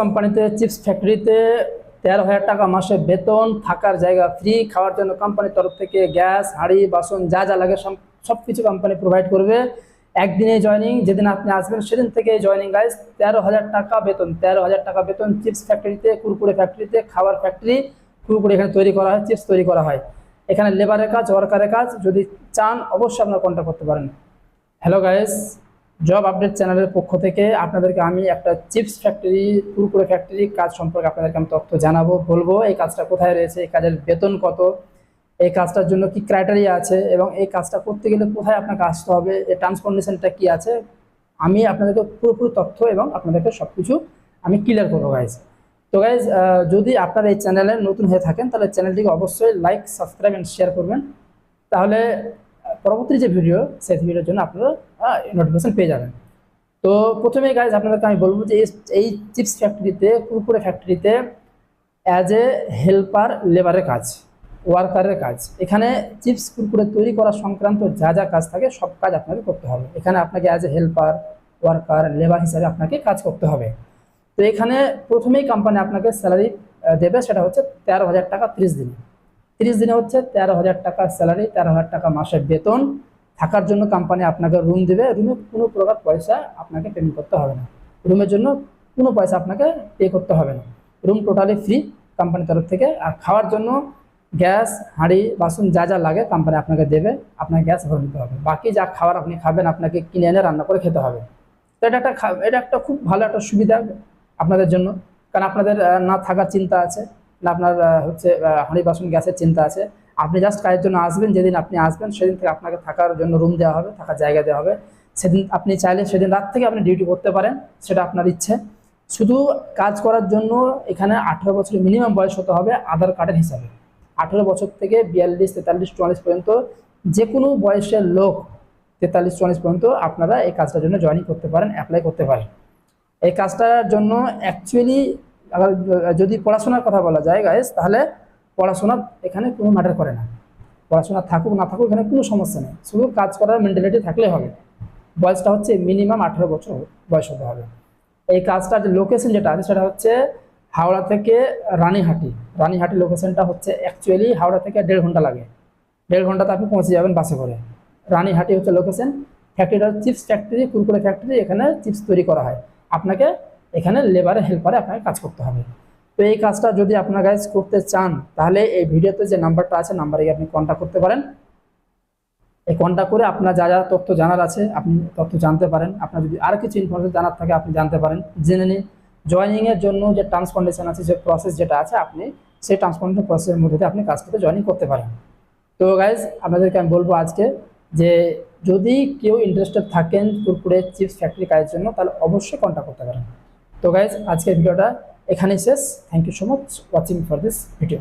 কোম্পানিতে, চিপস ফ্যাক্টরিতে তেরো হাজার টাকা মাসে বেতন, থাকার জায়গা ফ্রি খাওয়ার জন্য কোম্পানির তরফ থেকে গ্যাস, হাঁড়ি, বাসন, যা যা লাগে সব কিছু কোম্পানি প্রোভাইড করবে। একদিনে জয়নিং যেদিন আপনি আসবেন সেদিন থেকে জয়নিং গাইজ তেরো হাজার টাকা বেতন, তেরো হাজার টাকা বেতন, চিপস ফ্যাক্টরিতে, কুরকুরে ফ্যাক্টরিতে খাবার ফ্যাক্টরি, কুরকুরে এখানে তৈরি করা হয়, চিপস তৈরি করা হয়। এখানে লেবারের কাজ ওয়ার্কারের কাজ, যদি চান, অবশ্যই আপনারা কন্ট্যাক্ট করতে পারেন। হ্যালো গাইস জব আপডেট চ্যানেলের পক্ষ থেকে আপনাদেরকে আমি একটা চিপস ফ্যাক্টরি কুরকুরে ফ্যাক্টরি কাজ সম্পর্কে আপনাদেরকে আমি তথ্য জানাব, বলব। এই কাজটা কোথায় রয়েছে, এই কাজের বেতন কত, এই কাজটার জন্য কি ক্রাইটেরিয়া আছে এবং এই কাজটা করতে গেলে কোথায় আপনাকে আসতে হবে এই ট্রান্সফরমেশনটা কি আছে, আমি আপনাদেরকে পুরোপুরি তথ্য এবং আপনাদেরকে সব কিছু আমি ক্লিয়ার করব গাইজ তো গাইজ যদি আপনারা এই চ্যানেলে নতুন হয়ে থাকেন, তাহলে চ্যানেলটিকে অবশ্যই লাইক সাবস্ক্রাইব অ্যান্ড শেয়ার করবেন। তাহলে পরবর্তী যে ভিডিও সেই ভিডিওর জন্য আপনারা নোটিফিকেশন পেয়ে যাবেন। তো প্রথমে গাইজ আপনাদেরকে আমি বলব যে এই- এই চিপস ফ্যাক্টরিতে কুরকুরে ফ্যাক্টরিতে অ্যাজ এ হেল্পার লেবারের কাজ ওয়ার্কারের কাজ। এখানে চিপস কুরকুরে তৈরি করা সংক্রান্ত যা যা কাজ থাকে, সব কাজ আপনাকে করতে হবে। এখানে আপনাকে as a helper worker labour হিসাবে আপনাকে কাজ করতে হবে। তো এখানে প্রথমেই কোম্পানি আপনাকে স্যালারি দেবে, সেটা হচ্ছে তেরো হাজার টাকা ত্রিশ দিনে। তিরিশ দিনে হচ্ছে তেরো হাজার টাকা স্যালারি তেরো হাজার টাকা মাসের বেতন। থাকার জন্য কোম্পানি আপনাকে রুম দেবে। রুমে কোনো প্রকার পয়সা আপনাকে পেমেন্ট করতে হবে না। রুমের জন্য কোনো পয়সা আপনাকে পে করতে হবে না। রুম টোটালি ফ্রি কোম্পানির তরফ থেকে। আর খাওয়ার জন্য গ্যাস হাঁড়ি, বাসন যা যা লাগে কোম্পানি আপনাকে দেবে। আপনাকে গ্যাস ভরে নিতে হবে। বাকি যা খাবার আপনি খাবেন, আপনাকে কিনে এনে রান্না করে খেতে হবে। তো এটা একটা এটা একটা খুব ভালো একটা সুবিধা আপনাদের জন্য। কারণ আপনাদের না থাকার চিন্তা আছে। না আপনার হচ্ছে হাঁড়ি বাসন গ্যাসের চিন্তা আছে। আপনি জাস্ট কাজের জন্য আসবেন, যেদিন আপনি আসবেন, সেদিন থেকে আপনাকে থাকার জন্য রুম দেওয়া হবে, থাকার জায়গা দেওয়া হবে। সেদিন আপনি চাইলে সেদিন রাত থেকে আপনি ডিউটি করতে পারেন, সেটা আপনার ইচ্ছে। শুধু কাজ করার জন্য এখানে আঠেরো বছরের মিনিমাম বয়স হতে হবে আধার কার্ডের হিসাবে। আঠেরো বছর থেকে বিয়াল্লিশ, তেতাল্লিশ, চুয়াল্লিশ পর্যন্ত যে কোনো বয়সের লোক তেতাল্লিশ, চুয়াল্লিশ পর্যন্ত আপনারা এই কাজটার জন্য জয়েনিং করতে পারেন অ্যাপ্লাই করতে পারেন। এই কাজটার জন্য অ্যাকচুয়ালি যদি পড়াশোনার কথা বলা যায় গাইস তাহলে পড়াশোনা এখানে কোনো ম্যাটার করে না। পড়াশোনা থাকুক, না থাকুক, এখানে কোনো সমস্যা নেই। শুধু কাজ করার মেন্টালিটি থাকলে হবে। বয়সটা হচ্ছে মিনিমাম আঠেরো বছর বয়স হতে হবে। এই কাজটার যে লোকেশন যেটা আছে, সেটা হচ্ছে হাওড়া থেকে রানীহাটি। রানীহাটি লোকেশনটা হচ্ছে অ্যাকচুয়ালি হাওড়া থেকে দেড় ঘণ্টা লাগে। দেড় ঘন্টাতে আপনি পৌঁছে যাবেন বাসে করে। রানীহাটি হচ্ছে লোকেশন ফ্যাক্টরিটা চিপস ফ্যাক্টরি কুরকুরে ফ্যাক্টরি এখানে চিপস তৈরি করা হয়। আপনাকে এখানে লেবারে হেল্পারে আপনাকে কাজ করতে হবে। তো এই কাজটা যদি আপনার গাইজ করতে চান, তাহলে এই ভিডিওতে যে নাম্বারটা আছে নাম্বারে আপনি কন্ট্যাক্ট করতে পারেন। এই কন্ট্যাক্ট করে আপনার যা যা তথ্য জানার আছে, আপনি তথ্য জানতে পারেন। আপনার যদি আর কিছু ইনফরমেশন জানার থাকে, আপনি জানতে পারেন। জেনে নিন। জয়নিংয়ের জন্য যে ট্রান্স কন্ডিশন আছে, যে প্রসেস যেটা আছে, আপনি সেই ট্রান্সফরমেশন প্রসেসের মধ্যে আপনি কাজ করতে জয়েনিং করতে পারেন। তো গাইজ আপনাদেরকে আমি বলব আজকে যে যদি কেউ ইন্টারেস্টেড থাকেন কুরকুরে চিপস ফ্যাক্টরি কাজের জন্য, তাহলে অবশ্যই কন্ট্যাক্ট করতে পারেন। তো গাইজ আজকের ভিডিওটা এখানেই শেষ। Thank you so much watching for this video